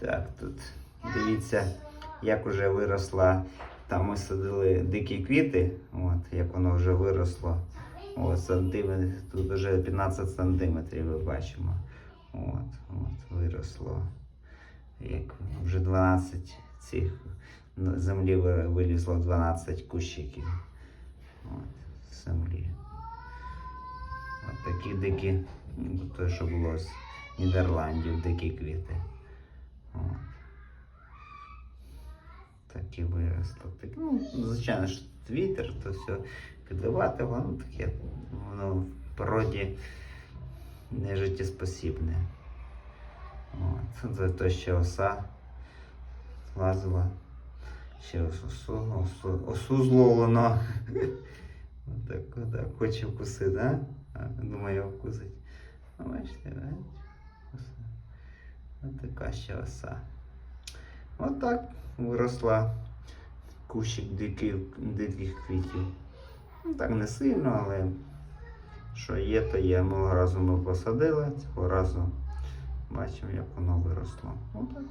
Так, тут дивіться, як вже виросла. Там ми садили дикі квіти, от, як воно вже виросло. От, сантиметр, тут вже 15 сантиметрів ми бачимо. От, от, виросло. Як вже 12 цих на землі вилізло 12 кущиків. От, землі. От такі дикі, те, що було з Нідерландів, дикі квіти. Такі виросло. Так, ну, звичайно ж, вітер, то все підливати, воно таке, воно в природі не життєспосібне. От. Це то ще оса лазила. Ще осу, осу, осу зловлено. Так, хоче вкусити. А, думаю, вкусить. А бачите, да? Така ще оса. Отак виросла кущик диких, диких квітів. Ну, так не сильно, але що є, то є. Минулого разу ми посадили, цього разу бачимо, як воно виросло. Отак.